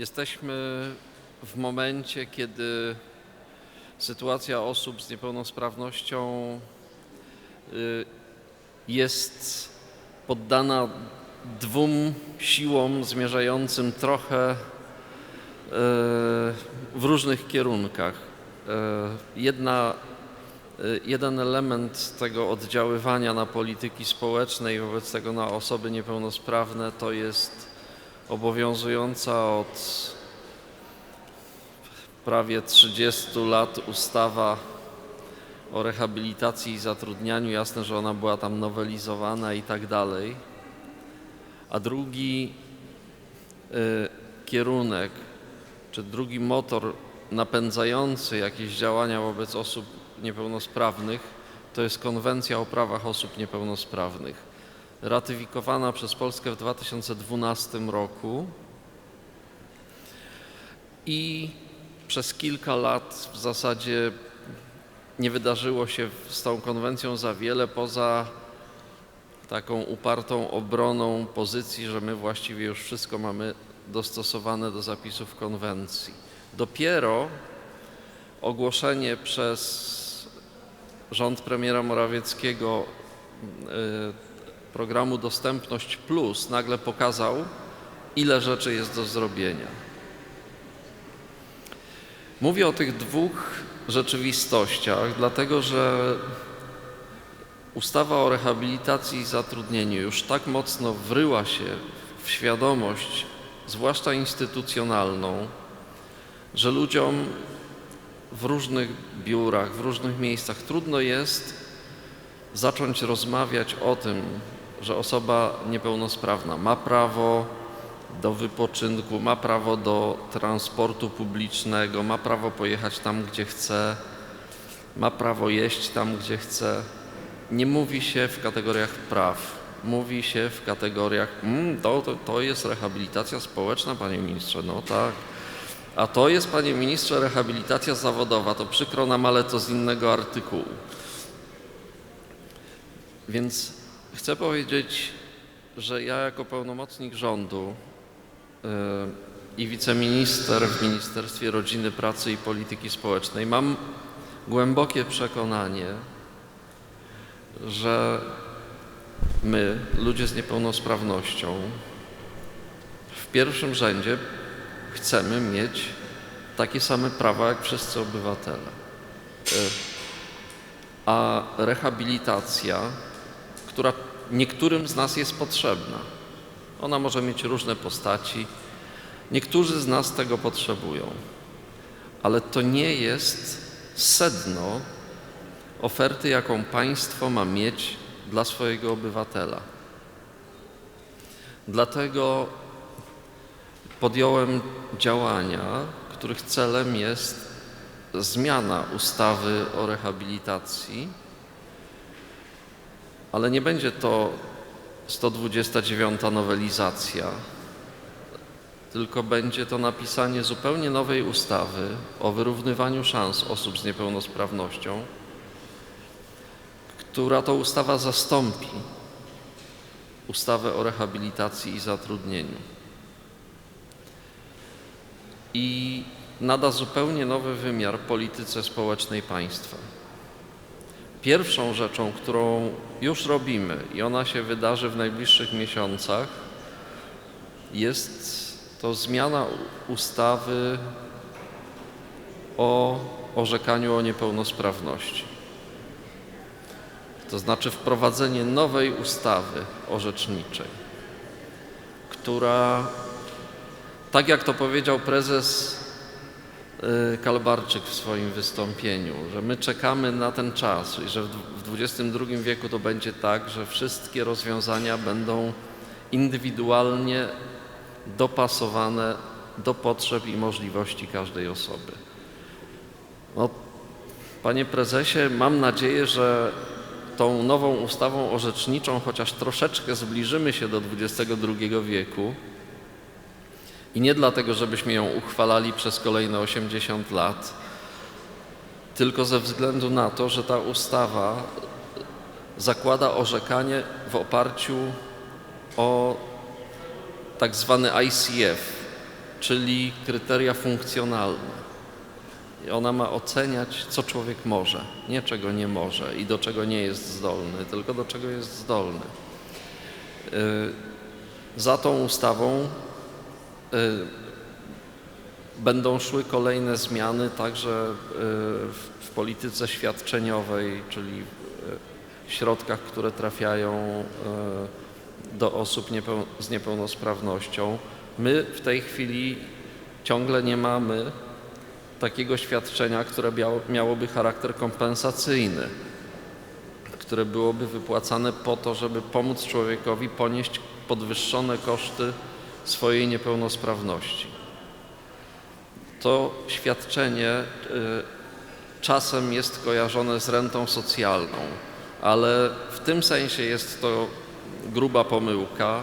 Jesteśmy w momencie, kiedy sytuacja osób z niepełnosprawnością y, jest poddana dwóm siłom zmierzającym trochę y, w różnych kierunkach. Y, Jedna, jeden element tego oddziaływania na polityki społeczne i wobec tego na osoby niepełnosprawne to jest obowiązująca od prawie 30 lat ustawa o rehabilitacji i zatrudnianiu. Jasne, że ona była tam nowelizowana i tak dalej. A drugi y, kierunek, czy drugi motor napędzający jakieś działania wobec osób niepełnosprawnych, to jest Konwencja o prawach osób niepełnosprawnych ratyfikowana przez Polskę w 2012 roku i przez kilka lat w zasadzie nie wydarzyło się z tą konwencją za wiele poza taką upartą obroną pozycji, że my właściwie już wszystko mamy dostosowane do zapisów konwencji. Dopiero ogłoszenie przez rząd premiera Morawieckiego y, programu Dostępność Plus nagle pokazał, ile rzeczy jest do zrobienia. Mówię o tych dwóch rzeczywistościach, dlatego że ustawa o rehabilitacji i zatrudnieniu już tak mocno wryła się w świadomość, zwłaszcza instytucjonalną, że ludziom w różnych biurach, w różnych miejscach trudno jest zacząć rozmawiać o tym, że osoba niepełnosprawna ma prawo do wypoczynku, ma prawo do transportu publicznego, ma prawo pojechać tam, gdzie chce, ma prawo jeść tam, gdzie chce. Nie mówi się w kategoriach praw, mówi się w kategoriach, mm, to, to, to jest rehabilitacja społeczna, panie ministrze, no tak. A to jest, panie ministrze, rehabilitacja zawodowa, to przykro nam, ale to z innego artykułu. Więc chcę powiedzieć, że ja jako pełnomocnik rządu yy, i wiceminister w Ministerstwie Rodziny, Pracy i Polityki Społecznej mam głębokie przekonanie, że my, ludzie z niepełnosprawnością, w pierwszym rzędzie chcemy mieć takie same prawa jak wszyscy obywatele. Yy, A rehabilitacja która niektórym z nas jest potrzebna. Ona może mieć różne postaci. Niektórzy z nas tego potrzebują, ale to nie jest sedno oferty, jaką państwo ma mieć dla swojego obywatela. Dlatego podjąłem działania, których celem jest zmiana ustawy o rehabilitacji ale nie będzie to 129 nowelizacja, tylko będzie to napisanie zupełnie nowej ustawy o wyrównywaniu szans osób z niepełnosprawnością, która to ustawa zastąpi ustawę o rehabilitacji i zatrudnieniu. I nada zupełnie nowy wymiar polityce społecznej państwa. Pierwszą rzeczą, którą już robimy i ona się wydarzy w najbliższych miesiącach, jest to zmiana ustawy o orzekaniu o niepełnosprawności. To znaczy wprowadzenie nowej ustawy orzeczniczej, która, tak jak to powiedział prezes Kalbarczyk w swoim wystąpieniu, że my czekamy na ten czas i że w XXI wieku to będzie tak, że wszystkie rozwiązania będą indywidualnie dopasowane do potrzeb i możliwości każdej osoby. No, panie prezesie, mam nadzieję, że tą nową ustawą orzeczniczą chociaż troszeczkę zbliżymy się do XXI wieku. I nie dlatego, żebyśmy ją uchwalali przez kolejne 80 lat, tylko ze względu na to, że ta ustawa zakłada orzekanie w oparciu o tak zwany ICF, czyli kryteria funkcjonalne. I ona ma oceniać, co człowiek może, nie czego nie może i do czego nie jest zdolny, tylko do czego jest zdolny. Y, Za tą ustawą będą szły kolejne zmiany także y, w, polityce świadczeniowej, czyli w środkach, które trafiają y, do osób z niepełnosprawnością. My w tej chwili ciągle nie mamy takiego świadczenia, które miało, miałoby charakter kompensacyjny, które byłoby wypłacane po to, żeby pomóc człowiekowi ponieść podwyższone koszty swojej niepełnosprawności. To świadczenie y, czasem jest kojarzone z rentą socjalną, ale w tym sensie jest to gruba pomyłka,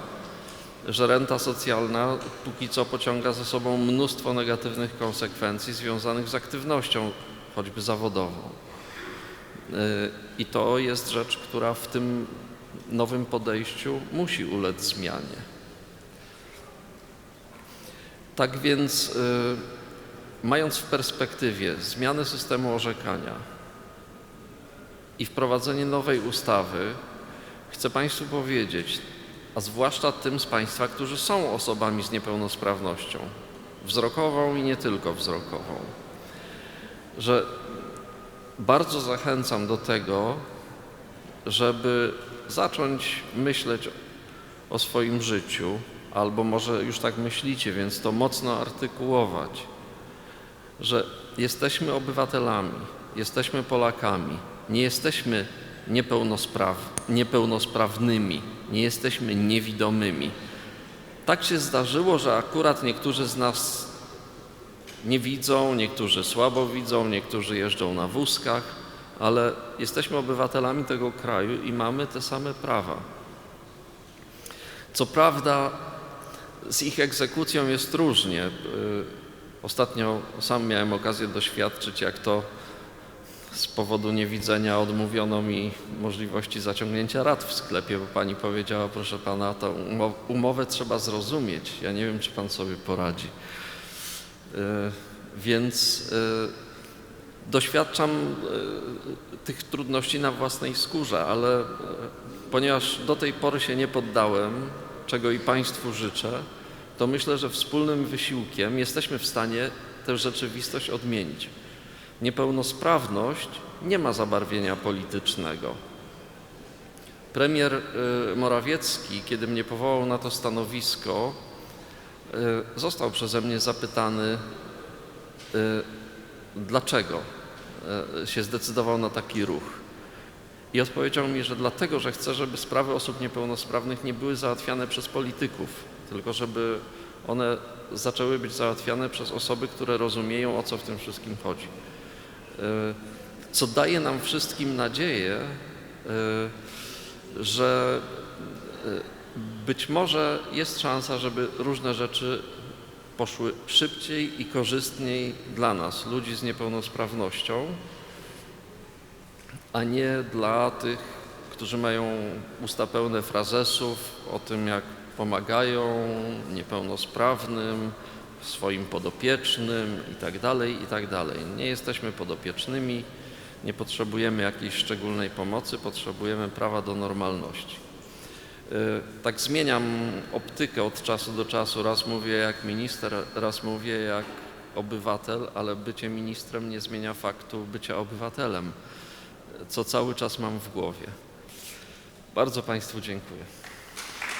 że renta socjalna póki co pociąga za sobą mnóstwo negatywnych konsekwencji związanych z aktywnością, choćby zawodową. Y, I to jest rzecz, która w tym nowym podejściu musi ulec zmianie. Tak więc, y, mając w perspektywie zmianę systemu orzekania i wprowadzenie nowej ustawy, chcę Państwu powiedzieć, a zwłaszcza tym z Państwa, którzy są osobami z niepełnosprawnością wzrokową i nie tylko wzrokową, że bardzo zachęcam do tego, żeby zacząć myśleć o swoim życiu, albo może już tak myślicie, więc to mocno artykułować, że jesteśmy obywatelami, jesteśmy Polakami, nie jesteśmy niepełnospraw, niepełnosprawnymi, nie jesteśmy niewidomymi. Tak się zdarzyło, że akurat niektórzy z nas nie widzą, niektórzy słabo widzą, niektórzy jeżdżą na wózkach, ale jesteśmy obywatelami tego kraju i mamy te same prawa. Co prawda z ich egzekucją jest różnie. Y, Ostatnio sam miałem okazję doświadczyć, jak to z powodu niewidzenia odmówiono mi możliwości zaciągnięcia rat w sklepie, bo pani powiedziała, proszę pana, tą umo- umowę trzeba zrozumieć. Ja nie wiem, czy pan sobie poradzi. Y, Więc y, doświadczam tych trudności na własnej skórze, ale ponieważ do tej pory się nie poddałem, czego i Państwu życzę, to myślę, że wspólnym wysiłkiem jesteśmy w stanie tę rzeczywistość odmienić. Niepełnosprawność nie ma zabarwienia politycznego. Premier y, Morawiecki, kiedy mnie powołał na to stanowisko, y, został przeze mnie zapytany, y, dlaczego się zdecydował na taki ruch. I odpowiedział mi, że dlatego, że chce, żeby sprawy osób niepełnosprawnych nie były załatwiane przez polityków, tylko żeby one zaczęły być załatwiane przez osoby, które rozumieją, o co w tym wszystkim chodzi. Y, Co daje nam wszystkim nadzieję, y, że y, być może jest szansa, żeby różne rzeczy poszły szybciej i korzystniej dla nas, ludzi z niepełnosprawnością, a nie dla tych, którzy mają usta pełne frazesów o tym, jak pomagają niepełnosprawnym, swoim podopiecznym itd., itd. Nie jesteśmy podopiecznymi, nie potrzebujemy jakiejś szczególnej pomocy, potrzebujemy prawa do normalności. Y, Tak zmieniam optykę od czasu do czasu. Raz mówię jak minister, raz mówię jak obywatel, ale bycie ministrem nie zmienia faktu bycia obywatelem, co cały czas mam w głowie. Bardzo Państwu dziękuję.